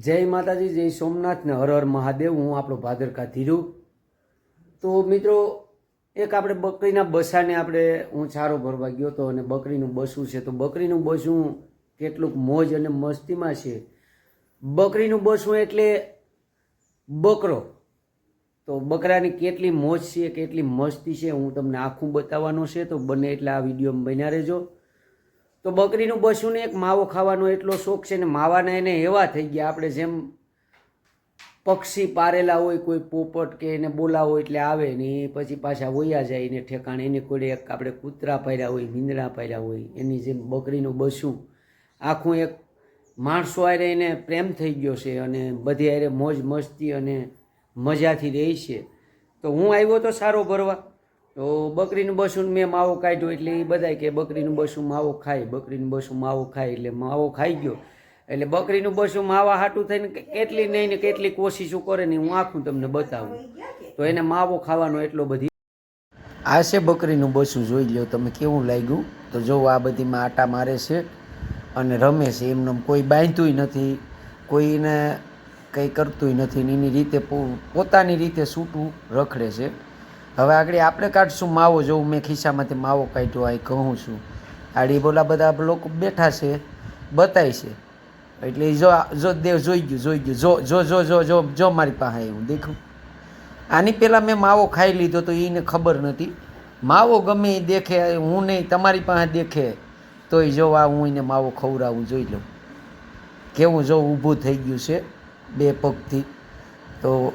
જય માતાજી, જય સોમનાથ ને હર હર મહાદેવ. હું આપણો ભાદરકા ધીરુ. તો મિત્રો, એક આપણે બકરીના બસાને આપણે હું ચારો ભરવા ગયો હતો અને બકરીનું બસું છે. તો બકરીનું બસું કેટલુંક મોજ અને મસ્તીમાં છે. બકરીનું બસું એટલે બકરો. તો બકરાની કેટલી મોજ છે, કેટલી મસ્તી છે, હું તમને આખું બતાવવાનો છે. તો બને એટલે આ વિડીયોમાં બન્યા રહેજો. તો બકરીનું બસુને એક માવો ખાવાનો એટલો શોખ છે ને માવાના એને એવા થઈ ગયા. આપણે જેમ પક્ષી પારેલા હોય, કોઈ પોપટ કે એને બોલાવો એટલે આવે ને એ પછી પાછા વોયા જાય એને ઠેકાણે. એને કોઈ એક આપણે કૂતરા પાર્યા હોય, મીંદડા પાર્યા હોય, એની જેમ બકરીનું બસું. આખું એક માણસો હારે એને પ્રેમ થઈ ગયો છે અને બધી આરે મોજ મસ્તી અને મજાથી રહે છે. તો હું આવ્યો તો સારો ભરવા. તો બકરીનું બસું મેં માવો કાઢ્યો એટલે એ બધાય કે બકરીનું બસું માવો ખાય, બકરીનું બસું માવો ખાય એટલે માવો ખાઈ ગયો. એટલે બકરીનું બસું માવા હાટું થઈને કેટલી નહીં ને કેટલી કોશિશો કરે ને હું આખું તમને બતાવું. તો એને માવો ખાવાનો એટલો બધી આ છે બકરીનું બસું, જોઈ લો તમે કેવું લાગ્યું? તો જો આ બધીમાં આટા મારે છે અને રમે છે, એમને કોઈ બાંધતું નથી, કોઈને કંઈ કરતું નથી ને એની રીતે પોતાની રીતે સૂટું રખડે છે. હવે આગળ આપણે કાઢશું માવો જોઉં મેં ખિસ્સામાંથી માવો કાઢ્યો, આ કહું છું. આડી બોલા બધા લોકો બેઠા છે, બતાય છે. એટલે જો જો દેવ જોઈ ગયું જોઈ ગયું. જો જો જો જો જો જો મારી પાસે આવ્યું દેખું. આની પહેલાં મેં માવો ખાઈ લીધો તો એને ખબર નથી માવો ગમે એ દેખે, હું નહીં, તમારી પાસે દેખે. તોય જો આ હું એને માવો ખવડાવું, જોઈ લઉં. કેવું જો ઊભું થઈ ગયું છે બે પગથી. તો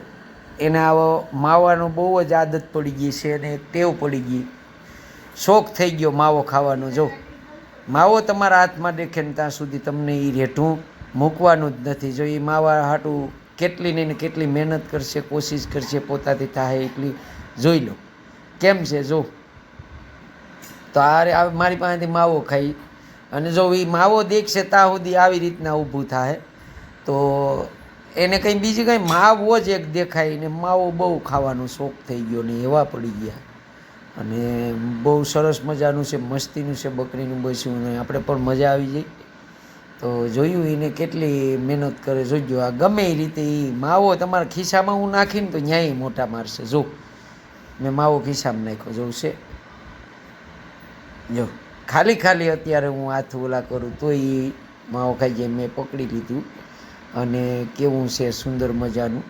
એને આવો માવાનો બહુ જ આદત પડી ગઈ છે અને ટેવ પડી ગઈ. શોખ થઈ ગયો માવો ખાવાનો, જો. માવો તમારા હાથમાં દેખે ને ત્યાં સુધી તમને એ રેઠું મૂકવાનું જ નથી. જો એ માવા હાટું કેટલી ને કેટલી મહેનત કરશે, કોશિશ કરશે, પોતાથી થાય એટલી જોઈ લો. કેમ છે, જો? તો આ મારી પાસેથી માવો ખાઈ. અને જો એ માવો દેખશે ત્યાં સુધી આવી રીતના ઊભું થાય. તો એને કંઈ બીજી કંઈ માવો જ એક દેખાય ને માવો બહુ ખાવાનો શોખ થઈ ગયો ને એવા પડી ગયા. અને બહુ સરસ મજાનું છે, મસ્તીનું છે, બકરીનું બસ્યું ને આપણે પણ મજા આવી જઈ તો જોયું એને કેટલી મહેનત કરે, જોજો, આ ગમે એ રીતે એ માવો તમારા ખિસ્સામાં હું નાખીને તો ન્યાય મોટા મારશે. જો, મેં માવો ખિસ્સામાં નાખ્યો જોઉં છે? જો, ખાલી ખાલી અત્યારે હું હાથ ઓલા કરું તો એ માવો ખાઈ જાય, મેં પકડી લીધું. અને કેવું છે સુંદર મજાનું.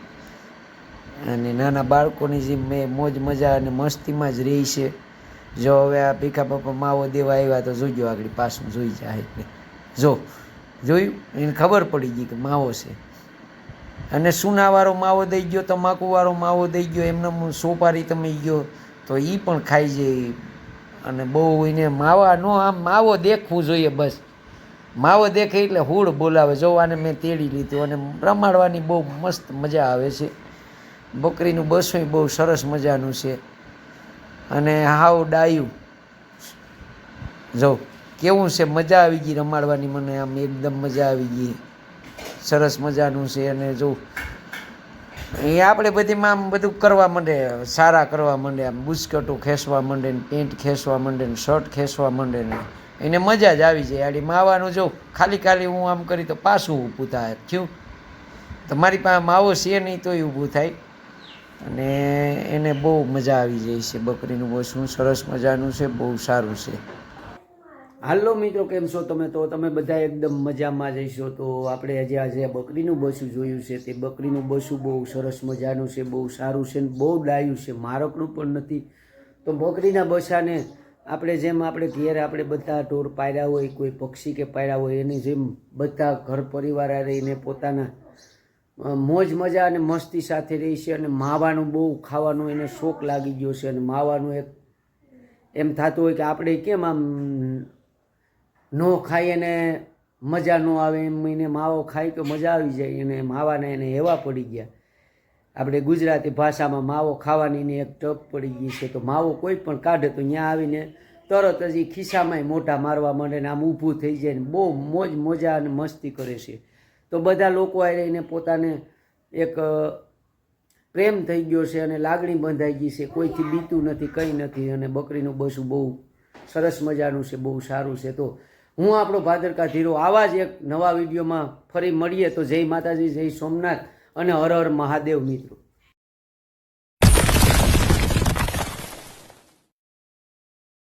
અને નાના બાળકોની જે મેં મોજ, મજા અને મસ્તીમાં જ રહી છે. જો હવે આ ભીખા પપ્પા માવો દેવા આવ્યા તો જોજો આગળ પાછું જોઈ જાય એટલે. જો, જોયું? એને ખબર પડી ગઈ કે માવો છે. અને સુનાવાળો માવો દઈ ગયો તમાકુવાળો માવો દઈ ગયો, એમને સોપારી તમે ગયો તો એ પણ ખાઈ જાય. અને બહુ એને માવા નો આમ માવો દેખવું જોઈએ બસ. માવો દેખે એટલે હુડ બોલાવે. જોવાને મેં તેડી લીધું અને રમાડવાની બહુ મસ્ત મજા આવે છે. બકરીનું બસોય બહુ સરસ મજાનું છે. અને હાવ ડાયું. જો, કેવું છે? મજા આવી ગઈ રમાડવાની. મને આમ એકદમ મજા આવી ગઈ. સરસ મજાનું છે અને જો, એ આપણે બધીમાં આમ બધું કરવા માંડે, સારા કરવા માંડે. આમ બુસ્કટો ખેંચવા માંડે ને પેન્ટ ખેંચવા માંડે ને શર્ટ ખેંચવા માંડે ને એને મજા જ આવી જાય. આડી માવાનું જો ખાલી ખાલી હું આમ કરી તો પાછું ઊભું થાય. થયું? તો મારી પાસે માવો છે નહીં તોય ઊભું થાય. અને એને બહુ મજા આવી જાય છે બકરીનું બસું સરસ મજાનું છે, બહુ સારું છે. હાલો મિત્રો, કેમ છો તમે? તો તમે બધા એકદમ મજામાં જઈશો તો આપણે આજે આજે બકરીનું બસું જોયું છે. તે બકરીનું બસું બહુ સરસ મજાનું છે, બહુ સારું છે ને બહુ ડાયું છે. મારકડું પણ નથી. તો બકરીના બસાને આપણે જેમ આપણે ઘેર આપણે બધા ઢોર પાયરા હોય, કોઈ પક્ષી કે પાયરા હોય, એની જેમ બધા ઘર પરિવાર રહીને પોતાના મોજ મજા અને મસ્તી સાથે રહી છે અને માવાનું બહુ ખાવાનું એને શોખ લાગી ગયો છે અને માવાનું એક, એમ થતું હોય કે આપણે કેમ આમ ન ખાઈએ ને મજા ન આવે, એમ એને માવો ખાય તો મજા આવી જાય, એને માવાના એને એવા પડી ગયા. આપણે ગુજરાતી ભાષામાં માવો ખાવાની એક ટપ પડી ગઈ છે. તો માવો કોઈ પણ કાઢે તો ત્યાં આવીને તરત જ એ ખિસ્સામાંય મોટા મારવા માંડે ને આમ ઊભું થઈ જાય ને બહુ મોજ મજા અને મસ્તી કરે છે. તો બધા લોકો આ રહીને પોતાને એક પ્રેમ થઈ ગયો છે અને લાગણી બંધાઈ ગઈ છે. કોઈથી બીતું નથી, કંઈ નથી અને બકરીનું બસું બહુ સરસ મજાનું છે, બહુ સારું છે. તો હું આપણો ભાદરકા ધીરો આવા જ એક નવા વિડીયોમાં ફરી મળીએ. તો જય માતાજી, જય સોમનાથ. અને હર હર મહાદેવ મિત્રો.